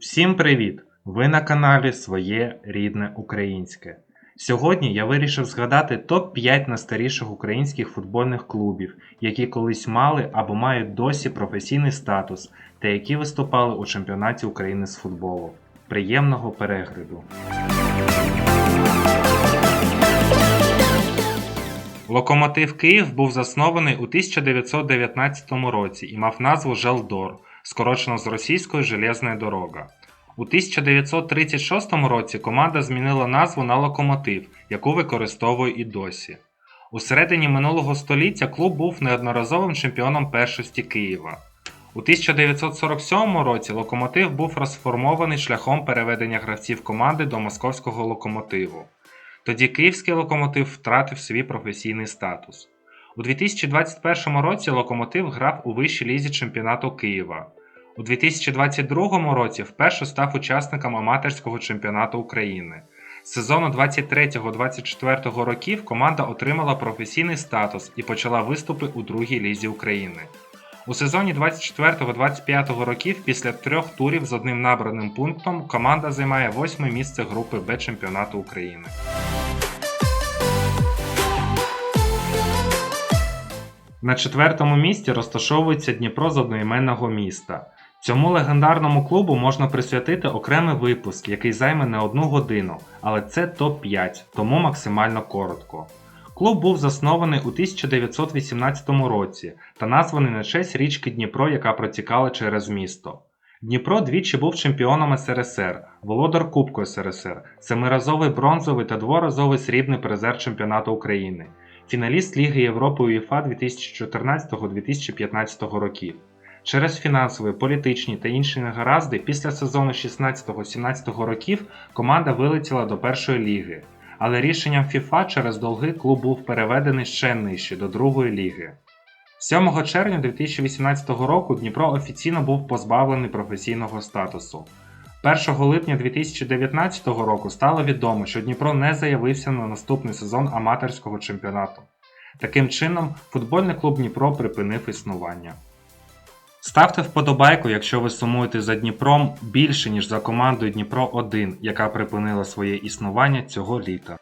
Всім привіт! Ви на каналі Своє рідне українське. Сьогодні я вирішив згадати топ-5 найстаріших українських футбольних клубів, які колись мали або мають досі професійний статус та які виступали у чемпіонаті України з футболу. Приємного перегляду! Локомотив Київ був заснований у 1919 році і мав назву Желдор, скорочено з російської железна дорога. У 1936 році команда змінила назву на Локомотив, яку використовує і досі. У середині минулого століття клуб був неодноразовим чемпіоном першості Києва. У 1947 році локомотив був розформований шляхом переведення гравців команди до московського локомотиву. Тоді київський локомотив втратив свій професійний статус. У 2021 році локомотив грав у вищій лізі чемпіонату Києва. У 2022 році вперше став учасником аматорського чемпіонату України. З сезону 23-24 років команда отримала професійний статус і почала виступи у другій лізі України. У сезоні 24-25 років після трьох турів з одним набраним пунктом команда займає восьме місце групи Б чемпіонату України. На четвертому місці розташовується Дніпро з одноіменного міста. Цьому легендарному клубу можна присвятити окремий випуск, який займе не одну годину, але це топ-5, тому максимально коротко. Клуб був заснований у 1918 році та названий на честь річки Дніпро, яка протікала через місто. Дніпро двічі був чемпіоном СРСР, володар Кубку СРСР, семиразовий бронзовий та дворазовий срібний призер чемпіонату України, фіналіст Ліги Європи УЄФА 2014-2015 років. Через фінансові, політичні та інші негаразди після сезону 16-17 років команда вилетіла до першої ліги, але рішенням FIFA через долги клуб був переведений ще нижче до другої ліги. 7 червня 2018 року Дніпро офіційно був позбавлений професійного статусу. 1 липня 2019 року стало відомо, що Дніпро не заявився на наступний сезон аматорського чемпіонату. Таким чином, футбольний клуб Дніпро припинив існування. Ставте вподобайку, якщо ви сумуєте за Дніпром більше, ніж за командою Дніпро 1, яка припинила своє існування цього літа.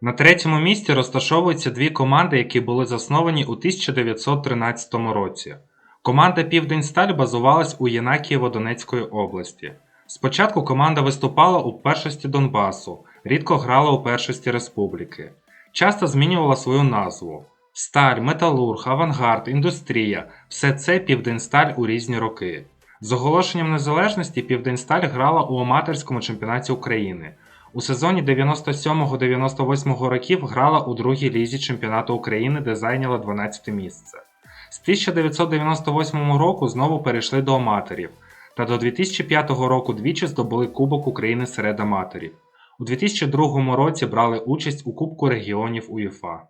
На третьому місці розташовуються дві команди, які були засновані у 1913 році. Команда Південсталь базувалась у Єнакієво Донецької області. Спочатку команда виступала у першості Донбасу, рідко грала у першості республіки. Часто змінювала свою назву: Сталь, Металург, Авангард, Індустрія все це Південсталь у різні роки. З оголошенням незалежності Південсталь грала у аматорському чемпіонаті України. У сезоні 97-98 років грала у другій лізі чемпіонату України, де зайняла 12 місце. З 1998 року знову перейшли до аматорів, та до 2005 року двічі здобули Кубок України серед аматорів. У 2002 році брали участь у Кубку регіонів УЄФА.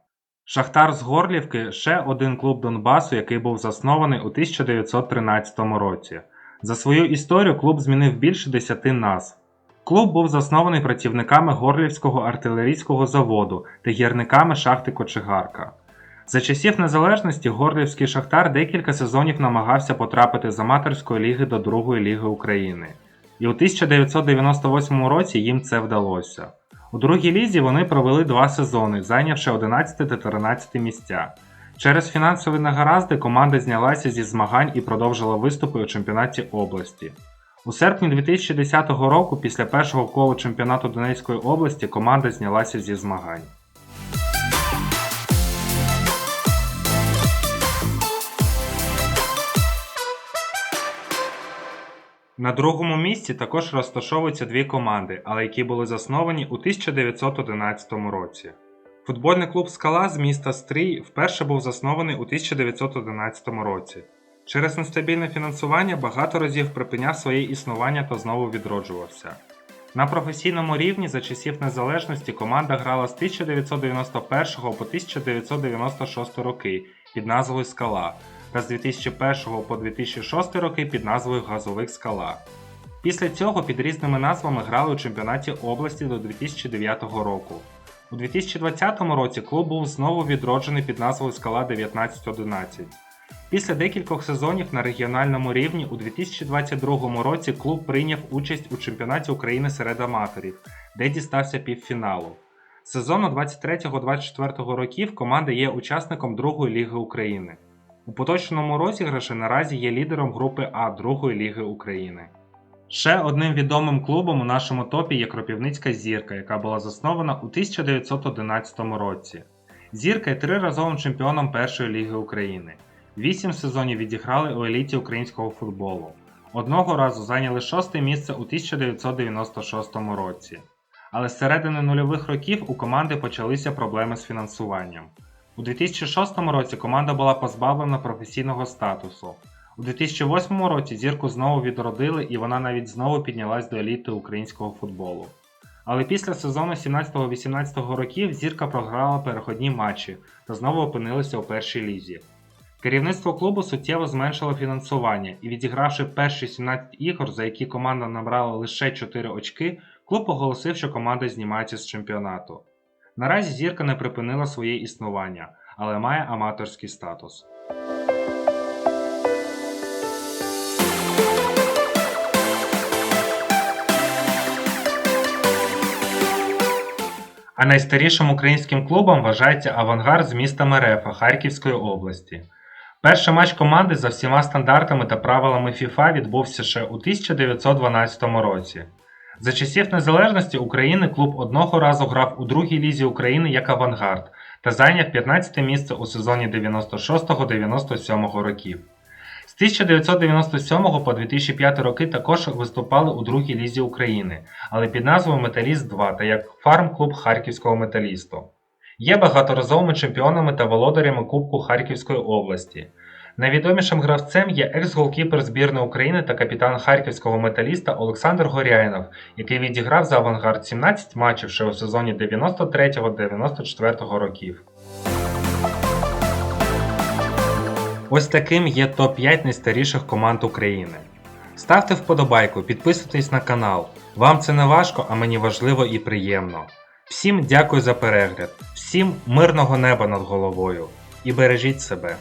Шахтар з Горлівки ще один клуб Донбасу, який був заснований у 1913 році. За свою історію клуб змінив більше 10 назв. Клуб був заснований працівниками Горлівського артилерійського заводу та гірниками шахти Кочегарка. За часів незалежності Горлівський Шахтар декілька сезонів намагався потрапити з аматорської ліги до Другої ліги України. І у 1998 році їм це вдалося. У другій лізі вони провели два сезони, зайнявши 11 та 13 місця. Через фінансові негаразди команда знялася зі змагань і продовжила виступи у чемпіонаті області. У серпні 2010 року, після першого кола чемпіонату Донецької області, команда знялася зі змагань. На другому місці також розташовуються дві команди, але які були засновані у 1911 році. Футбольний клуб Скала з міста Стрій вперше був заснований у 1911 році. Через нестабільне фінансування багато разів припиняв своє існування та знову відроджувався. На професійному рівні за часів незалежності команда грала з 1991 по 1996 роки під назвою Скала та з 2001 по 2006 роки під назвою Газовик Скала. Після цього під різними назвами грали у чемпіонаті області до 2009 року. У 2020 році клуб був знову відроджений під назвою Скала 1911. Після декількох сезонів на регіональному рівні у 2022 році клуб прийняв участь у чемпіонаті України серед аматорів, де дістався півфіналу. З Сезону 23-24 років команда є учасником Другої ліги України. У поточному розіграші наразі є лідером групи А Другої ліги України. Ще одним відомим клубом у нашому топі є Кропівницька зірка, яка була заснована у 1911 році. Зірка є триразовим чемпіоном Першої ліги України. Вісім сезонів відіграли у еліті українського футболу. Одного разу зайняли шосте місце у 1996 році. Але з середини нульових років у команди почалися проблеми з фінансуванням. У 2006 році команда була позбавлена професійного статусу. У 2008 році зірку знову відродили і вона навіть знову піднялась до еліти українського футболу. Але після сезону 17-18 років зірка програла переходні матчі та знову опинилася у першій лізі. Керівництво клубу суттєво зменшило фінансування і відігравши перші 17 ігор, за які команда набрала лише 4 очки, клуб оголосив, що команда знімається з чемпіонату. Наразі зірка не припинила своє існування, але має аматорський статус. А найстарішим українським клубом вважається Авангард з міста Мерефа Харківської області. Перший матч команди за всіма стандартами та правилами FIFA відбувся ще у 1912 році. За часів незалежності України клуб одного разу грав у другій лізі України як Авангард та зайняв 15 місце у сезоні 96-97 років. З 1997 по 2005 роки також виступали у другій лізі України, але під назвою Металіст 2 та як фарм-клуб Харківського металісту. Є багаторазовими чемпіонами та володарями Кубку Харківської області. Найвідомішим гравцем є екс-голкіпер збірної України та капітан харківського металіста Олександр Горяйнов, який відіграв за авангард 17 матчів ще у сезоні 93-94 років. Ось таким є топ-5 найстаріших команд України. Ставте вподобайку, підписуйтесь на канал. Вам це не важко, а мені важливо і приємно. Всім дякую за перегляд, всім мирного неба над головою і бережіть себе.